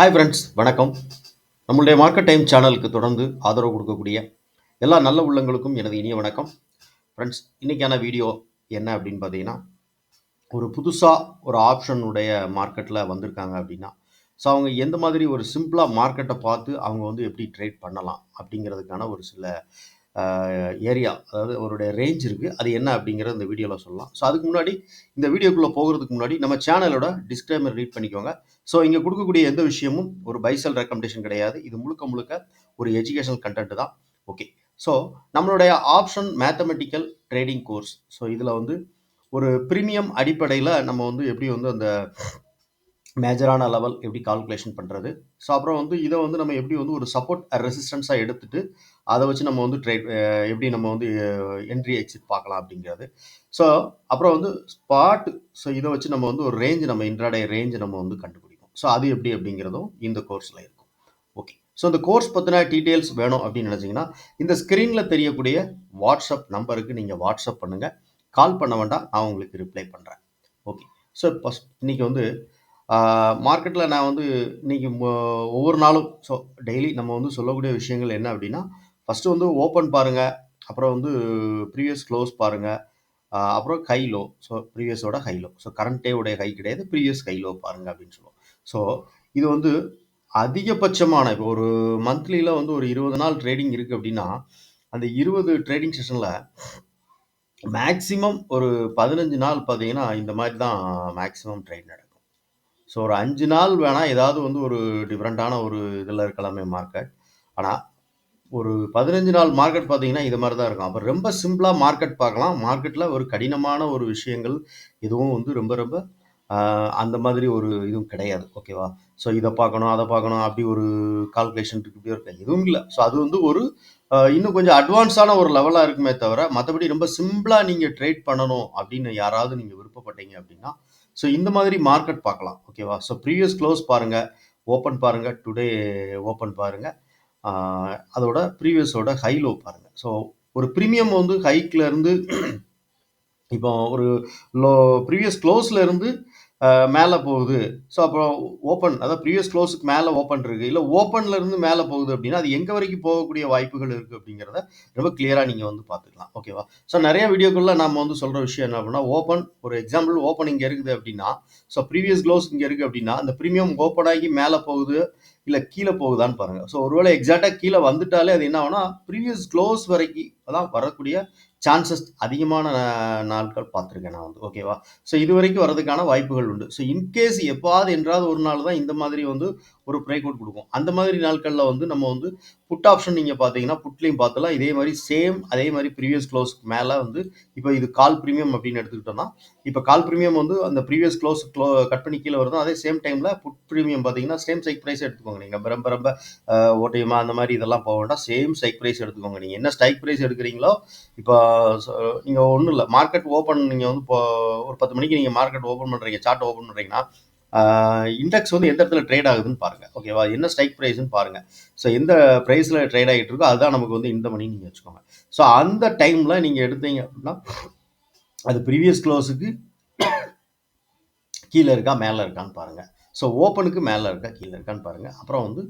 Hi friends வணக்கம். நம்மளுடைய market time சேனலுக்கு தொடர்ந்து ஆதரவு கொடுக்கக்கூடிய எல்லா நல்ல உள்ளங்களுக்கும் எனது இனிய வணக்கம். ஃப்ரெண்ட்ஸ் இன்றைக்கான வீடியோ என்ன அப்படின்னு பார்த்தீங்கன்னா ஒரு புதுசாக ஒரு ஆப்ஷனுடைய மார்க்கெட்டில் வந்திருக்காங்க அப்படின்னா ஸோ அவங்க எந்த மாதிரி ஒரு சிம்பிளாக மார்க்கெட்டை பார்த்து அவங்க வந்து எப்படி ட்ரேட் பண்ணலாம் அப்படிங்கிறதுக்கான ஒரு சில ஏரியா அதாவது அவருடைய ரேஞ்ச் இருக்குது அது என்ன அப்படிங்கிறத இந்த வீடியோவில் சொல்லலாம். ஸோ அதுக்கு முன்னாடி இந்த வீடியோக்குள்ளே போகிறதுக்கு முன்னாடி நம்ம சேனலோட டிஸ்கிளைமர் ரீட் பண்ணிக்கோங்க. ஸோ இங்கே கொடுக்கக்கூடிய எந்த விஷயமும் ஒரு பைசல் ரெக்கமெண்டேஷன் கிடையாது. இது முழுக்க முழுக்க ஒரு எஜுகேஷனல் கண்டென்ட் தான். ஓகே ஸோ நம்மளுடைய option mathematical trading course so இதில் வந்து ஒரு ப்ரீமியம் அடிப்படையில் நம்ம வந்து எப்படி வந்து அந்த மேஜரான லெவல் எப்படி கால்குலேஷன் பண்ணுறது ஸோ அப்புறம் வந்து இதை வந்து நம்ம எப்படி வந்து ஒரு சப்போர்ட் ரெசிஸ்டன்ஸாக எடுத்துட்டு அதை வச்சு நம்ம வந்து ட்ரேட் எப்படி நம்ம வந்து என்ட்ரி எக்ஸிட் பார்க்கலாம் அப்படிங்கிறது. ஸோ அப்புறம் வந்து ஸ்பாட் ஸோ இதை வச்சு நம்ம வந்து ஒரு ரேஞ்ச் நம்ம இன்ட்ராடே ரேஞ்ச் நம்ம வந்து கண்டுபிடிக்கும் ஸோ அது எப்படி அப்படிங்கிறதும் இந்த கோர்ஸில் இருக்கும். ஓகே ஸோ இந்த கோர்ஸ் பற்றின டீட்டெயில்ஸ் வேணும் அப்படின்னு நினச்சிங்கன்னா இந்த ஸ்க்ரீனில் தெரியக்கூடிய வாட்ஸ்அப் நம்பருக்கு நீங்கள் வாட்ஸ்அப் பண்ணுங்கள் கால் பண்ண வேண்டாம் நான் உங்களுக்கு ரிப்ளை பண்ணுறேன் ஓகே ஸோ இப்போ இன்றைக்கி வந்து மார்க்கெட்டில் நான் வந்து இன்றைக்கி ஒவ்வொரு நாளும் ஸோ டெய்லி நம்ம வந்து சொல்லக்கூடிய விஷயங்கள் என்ன அப்படின்னா ஃபஸ்ட்டு வந்து ஓப்பன் பாருங்கள் அப்புறம் வந்து ப்ரீவியஸ் க்ளோஸ் பாருங்கள் அப்புறம் ஹை லோ ஸோ ப்ரீவியஸோட ஹை லோ ஸோ கரண்ட் டேவுடைய ஹை கிடையாது ப்ரீவியஸ் ஹை லோ பாருங்கள் அப்படின்னு சொல்லுவோம். ஸோ இது வந்து அதிகபட்சமான இப்போ ஒரு மந்த்லியில் வந்து ஒரு இருபது நாள் ட்ரேடிங் இருக்குது அப்படின்னா அந்த இருபது ட்ரேடிங் செஷனில் மேக்ஸிமம் ஒரு பதினஞ்சு நாள் பார்த்தீங்கன்னா இந்த மாதிரி தான் மேக்ஸிமம் ட்ரேட் நடக்கும். ஸோ ஒரு அஞ்சு நாள் வேணால் ஏதாவது வந்து ஒரு டிஃப்ரெண்ட்டான ஒரு இதில் இருக்கலாமே மார்க்கெட் ஆனால் ஒரு பதினஞ்சு நாள் மார்க்கெட் பார்த்தீங்கன்னா இது மாதிரி தான் இருக்கும். அப்போ ரொம்ப சிம்பிளாக மார்க்கெட் பார்க்கலாம். மார்க்கெட்டில் ஒரு கடினமான ஒரு விஷயங்கள் எதுவும் வந்து ரொம்ப ரொம்ப அந்த மாதிரி ஒரு இதுவும் கிடையாது. ஓகேவா ஸோ இதை பார்க்கணும் அதை பார்க்கணும் அப்படி ஒரு கால்குலேஷன் இருக்கு இப்படி இருக்கு. எதுவும் இல்லை. ஸோ அது வந்து ஒரு இன்னும் கொஞ்சம் அட்வான்ஸான ஒரு லெவலாக இருக்குமே தவிர மற்றபடி ரொம்ப சிம்பிளாக நீங்கள் ட்ரேட் பண்ணணும் அப்படின்னு யாராவது நீங்கள் விருப்பப்பட்டீங்க அப்படின்னா ஸோ இந்த மாதிரி மார்க்கெட் பார்க்கலாம். ஓகேவா ஸோ ப்ரீவியஸ் க்ளோஸ் பாருங்கள் ஓப்பன் பாருங்கள் டுடே ஓப்பன் பாருங்கள் அதோட ப்ரீவியஸோட ஹை லோ பாருங்கள் ஸோ ஒரு ப்ரீமியம் வந்து ஹைக்கில் இருந்து இப்போ ஒரு லோ ப்ரீவியஸ் க்ளோஸ்ல இருந்து மேலே போகுது. ஸோ அப்புறம் ஓப்பன் அதாவது ப்ரீவியஸ் க்ளோஸுக்கு மேலே ஓப்பன் இருக்குது இல்லை ஓப்பனில் இருந்து மேலே போகுது அப்படின்னா அது எங்கே வரைக்கும் போகக்கூடிய வாய்ப்புகள் இருக்குது அப்படிங்கிறத ரொம்ப கிளியராக நீங்கள் வந்து பார்த்துக்கலாம். ஓகேவா ஸோ நிறைய வீடியோக்களில் நம்ம வந்து சொல்கிற விஷயம் என்ன அப்படின்னா ஓப்பன் ஒரு எக்ஸாம்பிள் ஓப்பன் இங்கே இருக்குது அப்படின்னா ஸோ ப்ரீவியஸ் க்ளோஸ் இங்கே இருக்குது அப்படின்னா அந்த ப்ரீமியம் ஓப்பன் ஆகி மேலே போகுது இல்லை கீழே போகுதான்னு பாருங்கள் ஸோ ஒருவேளை எக்ஸாக்டாக கீழே வந்துட்டாலே அது என்ன ஆகுனா ப்ரீவியஸ் க்ளோஸ் வரைக்கும் அதான் வரக்கூடிய சான்சஸ் அதிகமான நாட்கள் பார்த்துருக்கேன் நான் வந்து. ஓகேவா ஸோ இது வரைக்கும் வரதுக்கான வாய்ப்புகள் உண்டு. ஸோ இன்கேஸ் எப்பாவது என்றாவது ஒரு நாள் தான் இந்த மாதிரி வந்து ஒரு பிரேக் அவுட் கொடுக்கும். அந்த மாதிரி நாட்களில் வந்து நம்ம வந்து புட் ஆப்ஷன் நீங்கள் பார்த்தீங்கன்னா புட்லேயும் பார்த்தலாம். இதே மாதிரி சேம் அதே மாதிரி ப்ரீவியஸ் க்ளோஸ்க்கு மேலே வந்து இப்போ இது கால் ப்ரீமியம் அப்படின்னு எடுத்துக்கிட்டோம்னா இப்போ கால் ப்ரீமியம் வந்து அந்த ப்ரீவியஸ் க்ளோஸ் க்ளோ கட் பண்ணி கீழே வருதும் அதே சேம் டைமில் புட் ப்ரீமியம் பார்த்தீங்கன்னா சேம் சைக் ப்ரைஸ் எடுத்துக்கோங்க. நீங்கள் ரொம்ப ரொம்ப ஓட்டியமா அந்த மாதிரி இதெல்லாம் போக வேண்டாம். சேம் சைக் ப்ரைஸ் எடுத்துக்கோங்க. நீங்கள் என்ன ஸ்டைக் ப்ரைஸ் எடுக்கிறீங்களோ இப்போ நீங்கள் ஒன்றும் இல்லை. மார்க்கெட் ஓப்பன் நீங்கள் வந்து இப்போ ஒரு பத்து மணிக்கு நீங்கள் மார்க்கெட் ஓப்பன் பண்ணுறீங்க சார்ட் ஓப்பன் பண்ணுறீங்கன்னா இண்டெக்ஸ் வந்து எந்த இடத்துல ட்ரேட் ஆகுதுன்னு பாருங்கள் ஓகேவா என்ன ஸ்ட்ரைக் ப்ரைஸ்ன்னு பாருங்கள் ஸோ எந்த ப்ரைஸில் ட்ரேட் ஆகிட்டு இருக்கோ அதுதான் நமக்கு வந்து இந்த மணி நீங்கள் வச்சுக்கோங்க. ஸோ அந்த டைமில் நீங்கள் எடுத்தீங்க அப்படின்னா அது ப்ரீவியஸ் க்ளோஸுக்கு கீழே இருக்கா மேலே இருக்கான்னு பாருங்கள் ஸோ ஓப்பனுக்கு மேலே இருக்கா கீழே இருக்கான்னு பாருங்கள் அப்புறம் வந்து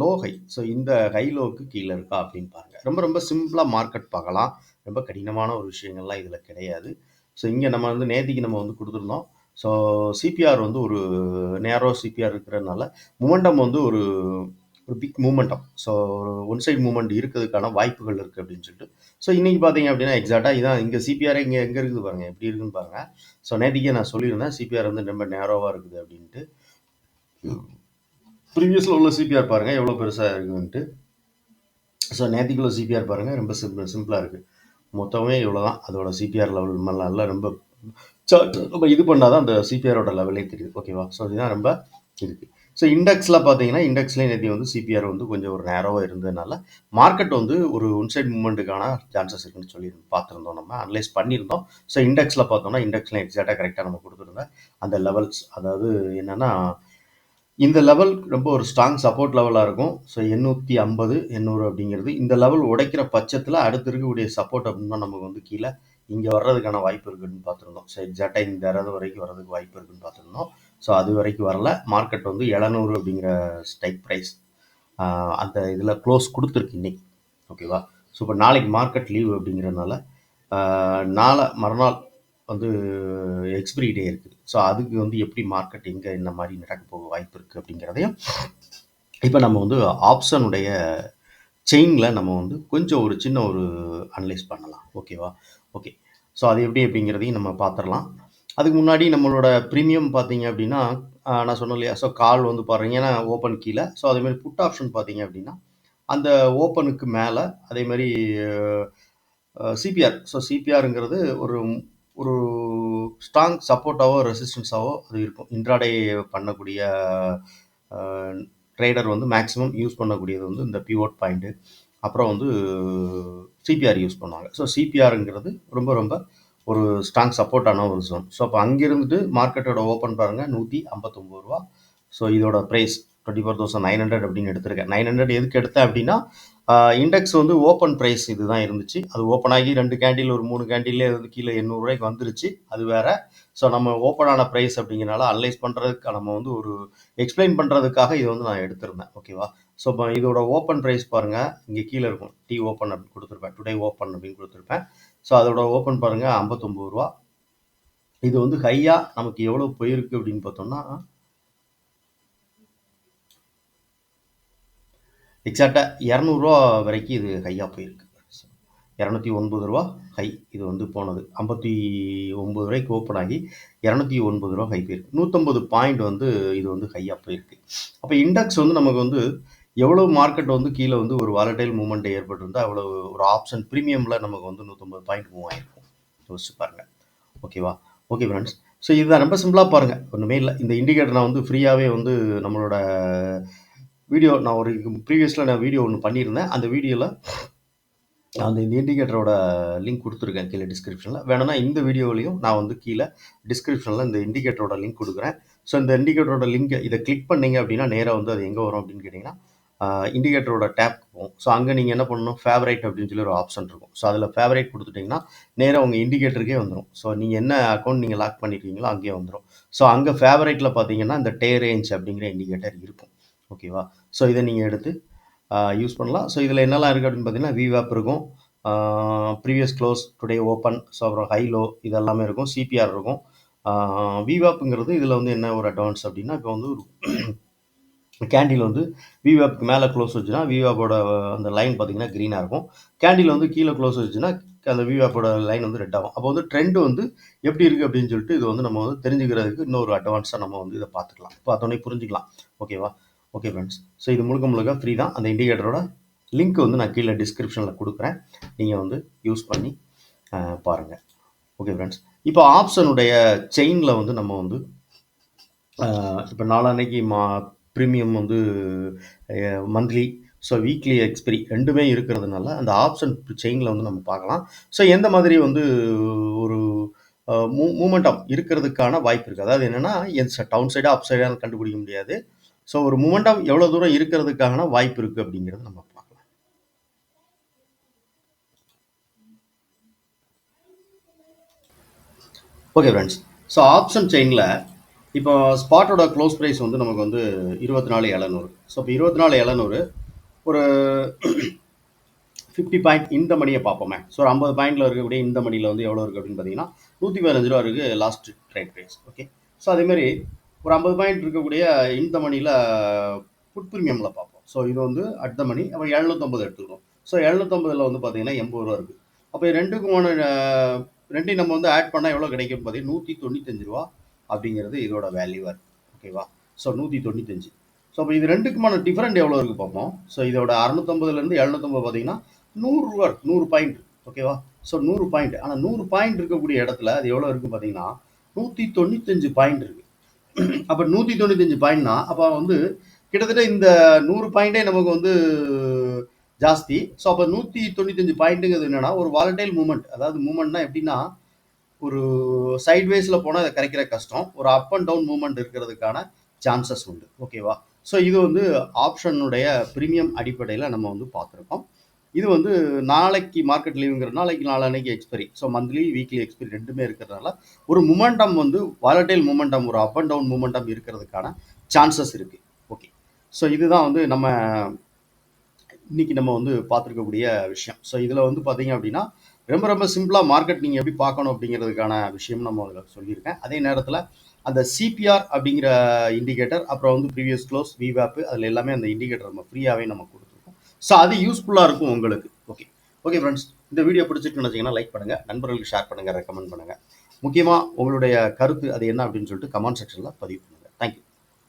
லோ ஹை ஸோ இந்த ஹை லோவுக்கு கீழே இருக்கா அப்படின்னு பாருங்கள் ரொம்ப ரொம்ப சிம்பிளாக மார்க்கெட் பார்க்கலாம். ரொம்ப கடினமான ஒரு விஷயங்கள்லாம் இதில் கிடையாது. ஸோ இங்கே நம்ம வந்து நேத்திக்கு நம்ம வந்து கொடுத்துருந்தோம். ஸோ சிபிஆர் வந்து ஒரு நேரோ சிபிஆர் இருக்கிறதுனால மூமெண்டம் வந்து ஒரு ஒரு பிக் மூமெண்டம் ஸோ ஒரு ஒன் சைட் மூமெண்ட் இருக்கிறதுக்கான வாய்ப்புகள் இருக்குது அப்படின்னு சொல்லிட்டு. ஸோ இன்றைக்கி பார்த்தீங்க அப்படின்னா எக்ஸாக்டாக இதான். இங்கே சிபிஆர் இங்கே எங்கே இருக்குது பாருங்கள் எப்படி இருக்குன்னு பாருங்கள் ஸோ நேற்றுக்கே நான் சொல்லியிருந்தேன். சிபிஆர் வந்து ரொம்ப நேரோவாக இருக்குது அப்படின்ட்டு. ப்ரீவியஸில் உள்ள சிபிஆர் பாருங்கள் எவ்வளோ பெருசாக இருக்குதுன்ட்டு ஸோ நேற்றுக்குள்ள சிபிஆர் பாருங்கள் ரொம்ப சிம்பிள் சிம்பிளாக இருக்குது மொத்தமே இவ்வளோ தான் அதோட சிபிஆர் லெவல் நல்லா ரொம்ப ரொம்ப இது பண்ணால் தான் அந்த சிபிஆரோட லெவலே தெரியுது. ஓகேவா ஸோ இதுதான் ரொம்ப இருக்குது ஸோ இண்டெக்ஸில் பார்த்தீங்கன்னா இண்டெக்ஸ்லேயும் நேற்று வந்து சிபிஆர் வந்து கொஞ்சம் ஒரு நேரோவாக இருந்ததுனால மார்க்கெட் வந்து ஒரு ஒன் சைட் மூமெண்ட்டுக்கான சான்சஸ் இருக்குன்னு சொல்லி பார்த்துருந்தோம் நம்ம அனலைஸ் பண்ணியிருந்தோம். ஸோ இண்டெக்ஸில் பார்த்தோம்னா இண்டெக்ஸில் எக்ஸாக்டாக கரெக்டாக நம்ம கொடுத்துருந்தேன் அந்த லெவல்ஸ் அதாவது என்னென்னா இந்த லெவல் ரொம்ப ஒரு ஸ்ட்ராங் சப்போர்ட் லெவலாக இருக்கும். ஸோ எண்ணூற்றி ஐம்பது எண்ணூறு அப்படிங்கிறது இந்த லெவல் உடைக்கிற பட்சத்தில் அடுத்து இருக்கக்கூடிய சப்போர்ட் அப்படின்னா நமக்கு வந்து கீழே இங்கே வர்றதுக்கான வாய்ப்பு இருக்குதுன்னு பார்த்துருந்தோம். ஸோ எக்ஸாக்டாக இந்த இறது வரைக்கும் வர்றதுக்கு வாய்ப்பு இருக்குன்னு பார்த்துருந்தோம். ஸோ அது வரைக்கும் வரல. மார்க்கெட் வந்து எழுநூறு அப்படிங்கிற ஸ்டைக் ப்ரைஸ் அந்த இதில் க்ளோஸ் கொடுத்துருக்கு இன்னைக்கு. ஓகேவா ஸோ இப்போ நாளைக்கு மார்க்கெட் லீவ் அப்படிங்கிறதுனால நாளை மறுநாள் வந்து எக்ஸ்பிரி டே இருக்குது. ஸோ அதுக்கு வந்து எப்படி மார்க்கெட் எங்கே என்ன மாதிரி நடக்க போக வாய்ப்பு இருக்குது அப்படிங்கிறதையும் இப்போ நம்ம வந்து ஆப்ஷனுடைய செயினில் நம்ம வந்து கொஞ்சம் ஒரு சின்ன ஒரு அனலைஸ் பண்ணலாம். ஓகேவா ஓகே ஸோ அது எப்படி அப்படிங்கிறதையும் நம்ம பார்த்துடலாம். அதுக்கு முன்னாடி நம்மளோட ப்ரீமியம் பார்த்தீங்க அப்படின்னா நான் சொன்னேன் இல்லையா? ஸோ கால் வந்து பாருங்கன்னா ஓப்பன் கீழே ஸோ அதேமாதிரி புட் ஆப்ஷன் பார்த்தீங்க அப்படின்னா அந்த ஓப்பனுக்கு மேலே அதேமாதிரி சிபிஆர் ஸோ சிபிஆருங்கிறது ஒரு ஒரு ஸ்ட்ராங் சப்போர்ட்டாவோ ரெசிஸ்டன்ஸாவோ அது இருக்கும். இன்ட்ராடே பண்ணக்கூடிய ட்ரேடர் வந்து மேக்ஸிமம் யூஸ் பண்ணக்கூடியது வந்து இந்த பிவோட் பாயிண்ட்டு அப்புறம் வந்து சிபிஆர் யூஸ் பண்ணுவாங்க. ஸோ சிபிஆருங்கிறது ரொம்ப ரொம்ப ஒரு ஸ்ட்ராங் சப்போர்ட்டான ஒரு ஜோன் ஸோ அப்போ அங்கிருந்துட்டு மார்க்கெட்டோட ஓப்பன் பாருங்கள் நூற்றி ஐம்பத்தொம்பது ரூபா. ஸோ இதோட price twenty four thousand nine hundred அப்படின்னு எடுத்திருக்கேன். நைன் ஹண்ட்ரட் எதுக்கு எடுத்தேன் அப்படின்னா இண்டெக்ஸ் வந்து ஓப்பன் ப்ரைஸ் இதுதான் இருந்துச்சு. அது ஓப்பன் ஆகி ரெண்டு கேண்டில் ஒரு மூணு கேண்டிலே வந்து கீழே எண்ணூறுரூவாய்க்கு வந்துருச்சு. அது வேற. ஸோ நம்ம ஓப்பன் ஆன ப்ரைஸ் அப்படிங்கிறனால அனலைஸ் பண்ணுறதுக்கு நம்ம வந்து ஒரு எக்ஸ்பிளைன் பண்ணுறதுக்காக இது வந்து நான் எடுத்திருந்தேன். ஓகேவா ஸோ இப்போ இதோட ஓப்பன் ப்ரைஸ் பாருங்கள் இங்கே கீழே இருக்கும். டி ஓப்பன் அப்படின்னு கொடுத்துருப்பேன். டுடே ஓப்பன் அப்படின்னு கொடுத்துருப்பேன். ஸோ அதோட ஓப்பன் பாருங்கள் ஐம்பத்தொம்பது ரூபா. இது வந்து ஹையாக நமக்கு எவ்வளோ போயிருக்கு அப்படின்னு பார்த்தோம்னா எக்ஸாக்டாக இரநூறுவா வரைக்கும் இது ஹையாக போயிருக்கு. இரநூத்தி ஒன்பது ரூபா ஹை இது வந்து போனது. ஐம்பத்தி ஒம்பது ரூபாய்க்கு ஓப்பன் ஆகி இரநூத்தி ஒன்பது ரூபா ஹை போயிருக்கு. நூற்றம்பது பாயிண்ட் வந்து இது வந்து ஹையாக போயிருக்கு. அப்போ இண்டெக்ஸ் வந்து நமக்கு வந்து எவ்வளோ மார்க்கெட் வந்து கீழே வந்து ஒரு வாலடைல் மூமெண்ட் ஏற்பட்டிருந்தால் அவ்வளோ ஒரு ஆப்ஷன் ப்ரீமியமில் நமக்கு வந்து நூற்றம்பது பாயிண்ட் மூவ் ஆகிருக்கும் யோசிச்சு பாருங்கள் ஓகேவா ஓகே ஃப்ரெண்ட்ஸ் ஸோ இதுதான். ரொம்ப சிம்பிளாக பாருங்கள் ஒன்றுமே இல்லை. இந்த இண்டிகேட்டர் நான் வந்து ஃப்ரீயாகவே வந்து நம்மளோட வீடியோ நான் ஒரு ப்ரீவியஸில் நான் வீடியோ ஒன்று பண்ணியிருந்தேன். அந்த வீடியோவில் அந்த இந்த இண்டிகேட்டரோட லிங்க் கொடுத்துருக்கேன் கீழே டிஸ்கிரிப்ஷனில் வேணும்னா இந்த வீடியோலையும் நான் வந்து கீழே டிஸ்கிரிப்ஷனில் இந்த இண்டிகேட்டரோட லிங்க் கொடுக்குறேன். ஸோ இந்த இண்டிகேட்டரோட லிங்கை இதை கிளிக் பண்ணீங்க அப்படின்னா நேராக வந்து அது எங்கே வரும் அப்படின்னு கேட்டிங்கன்னா இண்டிகேட்டரோட டேப் போகும் ஸோ அங்கே நீங்கள் என்ன பண்ணணும்? ஃபேவரைட் அப்படின்னு சொல்லி ஒரு ஆப்ஷன் இருக்கும். ஸோ அதில் ஃபேவரைட் கொடுத்துட்டிங்கன்னா நேராக உங்கள் இண்டிகேட்டருக்கே வந்துடும் ஸோ நீங்கள் என்ன அக்கௌண்ட் நீங்கள் லாக் பண்ணியிருக்கீங்களோ அங்கேயே வந்துடும் ஸோ அங்கே ஃபேவரைட்டில் பார்த்தீங்கன்னா இந்த டே ரேஞ்ச் அப்படிங்கிற இண்டிகேட்டர் இருக்கும். ஓகேவா ஸோ இதை நீங்கள் எடுத்து யூஸ் பண்ணலாம். ஸோ இதில் என்னெல்லாம் இருக்குது அப்படின்னு பார்த்தீங்கன்னா விவாப் இருக்கும். Previous close today open so அப்புறம் ஹைலோ இதெல்லாமே இருக்கும். சிபிஆர் இருக்கும். விவாப்புங்கிறது இதில் வந்து என்ன ஒரு அட்வான்ஸ் அப்படின்னா இப்போ வந்து ஒரு கேண்டில் வந்து விவாப்க்கு மேலே க்ளோஸ் வச்சுன்னா விவாப்போட அந்த லைன் பார்த்தீங்கன்னா க்ரீனாக இருக்கும். கேண்டில் வந்து கீழே க்ளோஸ் வச்சுன்னா அந்த விவாப்போட லைன் வந்து ரெட் ஆகும். அப்போ வந்து ட்ரெண்ட் வந்து எப்படி இருக்குது அப்படின்னு சொல்லிட்டு இது வந்து நம்ம வந்து தெரிஞ்சுக்கிறதுக்கு இன்னொரு அட்வான்ஸாக நம்ம வந்து இதை பார்த்துக்கலாம். பார்த்தோன்னே புரிஞ்சுக்கலாம். ஓகேவா ஓகே ஃப்ரெண்ட்ஸ் ஸோ இது முழுக்க முழுக்க ஃப்ரீ தான். அந்த இண்டிகேட்டரோட லிங்க் வந்து நான் கீழே டிஸ்கிரிப்ஷனில் கொடுக்குறேன். நீங்கள் வந்து யூஸ் பண்ணி பாருங்கள் ஓகே ஃப்ரெண்ட்ஸ் இப்போ ஆப்ஷனுடைய செயினில் வந்து நம்ம வந்து இப்போ நாளான்னைக்கு மா ப்ரீமியம் வந்து மந்த்லி ஸோ வீக்லி எக்ஸ்பிரி ரெண்டுமே இருக்கிறதுனால அந்த ஆப்ஷன் செயினில் வந்து நம்ம பார்க்கலாம். ஸோ எந்த மாதிரி வந்து ஒரு மூ மூமெண்டம் இருக்கிறதுக்கான வாய்ப்பு இருக்குது அதாவது என்னென்னா என் டவுன் சைடாக அப் சைடாக கண்டுபிடிக்க முடியாது. ஸோ ஒரு மூமெண்டம் எவ்வளோ தூரம் இருக்கிறதுக்கான வாய்ப்பு இருக்குது அப்படிங்கிறத நம்ம பார்க்கலாம். ஓகே ஃப்ரெண்ட்ஸ் ஸோ ஆப்ஷன் செயினில் இப்போ ஸ்பாட்டோட க்ளோஸ் ப்ரைஸ் வந்து நமக்கு வந்து இருபத்தி நாலு எழுநூறு. ஸோ இப்போ இருபத்தி நாலு எழுநூறு ஒரு ஃபிஃப்டி பாயிண்ட் இந்த மணியை பார்ப்போமே. ஸோ ஒரு ஐம்பது பாயிண்டில் இருக்கக்கூடிய இந்த மணியில் வந்து எவ்வளோ இருக்குது அப்படின்னு பார்த்தீங்கன்னா நூற்றி பதினஞ்சு ரூபா இருக்குது last trade price okay so அதேமாதிரி ஒரு ஐம்பது பாயிண்ட் இருக்கக்கூடிய இந்த மணியில் புட் ப்ரீமியமில் பார்ப்போம். ஸோ இது வந்து அட் த மணி. அப்போ எழுநூற்றம்பது எடுத்துக்கிறோம். ஸோ எழுநூற்றம்பதில் வந்து பார்த்தீங்கன்னா எண்பது ரூபா இருக்குது அப்போ ரெண்டுக்குமான ரெண்டையும் நம்ம வந்து ஆட் பண்ணால் எவ்வளோ கிடைக்கும் பார்த்தீங்கன்னா நூற்றி தொண்ணூத்தஞ்சு ரூபா அப்படிங்கிறது இதோட வேல்யூவாக ஓகேவா ஸோ நூற்றி தொண்ணூத்தஞ்சு ஸோ அப்போ இது ரெண்டுக்குமான டிஃப்ரெண்ட் எவ்வளோ இருக்குது பார்ப்போம். ஸோ இதோட அறுநூத்தம்பதுலேருந்து எழுநூத்தம்பது பார்த்தீங்கன்னா நூறுரூவா நூறு பாயிண்ட் ஓகேவா ஸோ நூறு பாயிண்ட் ஆனால் நூறு பாயிண்ட் இருக்கக்கூடிய இடத்துல அது எவ்வளோ இருக்குது பார்த்தீங்கன்னா நூற்றி தொண்ணூத்தஞ்சு பாயிண்ட் இருக்குது அப்போ நூற்றி தொண்ணூத்தஞ்சு பாயிண்ட்னா அப்போ வந்து கிட்டத்தட்ட இந்த நூறு பாயிண்டே நமக்கு வந்து ஜாஸ்தி. ஸோ அப்போ நூற்றி தொண்ணூத்தஞ்சு பாயிண்ட்டுங்கிறது என்னென்னா ஒரு வாலண்டைல் மூமெண்ட் அதாவது மூமெண்ட்னா எப்படின்னா ஒரு சைட்வேஸில் போனால் அதை கரைக்கிற கஷ்டம். ஒரு அப் அண்ட் டவுன் மூமெண்ட் இருக்கிறதுக்கான சான்சஸ் உண்டு. ஓகேவா ஸோ இது வந்து ஆப்ஷனுடைய ப்ரீமியம் அடிப்படையில் நம்ம வந்து பார்த்துருக்கோம். இது வந்து நாளைக்கு மார்க்கெட் லீவுங்கிற நாளைக்கு நாளானைக்கு expiry so monthly weekly expiry ரெண்டுமே இருக்கிறதுனால ஒரு மூமெண்டம் வந்து வாலட்டைல் மூமெண்டம் ஒரு அப் அண்ட் டவுன் மூமெண்டம் இருக்கிறதுக்கான சான்சஸ் இருக்குது ஓகே ஸோ இதுதான் வந்து நம்ம இன்னைக்கு நம்ம வந்து பார்த்துருக்கக்கூடிய விஷயம். ஸோ இதில் வந்து பார்த்தீங்க அப்படின்னா ரொம்ப ரொம்ப சிம்பிளாக மார்க்கெட் நீங்கள் எப்படி பார்க்கணும் அப்படிங்கிறதுக்கான விஷயம் நம்ம அதில் சொல்லியிருக்கேன். அதே நேரத்தில் அந்த சிபிஆர் அப்படிங்கிற இண்டிகேட்டர் அப்புறம் வந்து ப்ரீவியஸ் க்ளோஸ் விவேப்பு அதில் எல்லாமே அந்த இண்டிகேட்டர் நம்ம ஃப்ரீயாகவே நம்ம கொடுக்கும் ஸோ அது யூஸ்ஃபுல்லாக இருக்கும் உங்களுக்கு. ஓகே ஓகே ஃப்ரெண்ட்ஸ் இந்த வீடியோ பிடிச்சிட்டு நினச்சிங்கன்னா லைக் பண்ணுங்கள் நண்பர்களுக்கு ஷேர் பண்ணுங்கள் ரெக்கமெண்ட் பண்ணுங்கள் முக்கியமாக உங்களுடைய கருத்து அது என்ன அப்படின்னு சொல்லிட்டு கமெண்ட் செக்ஷனில் பதிவு பண்ணுங்கள் தேங்க்யூ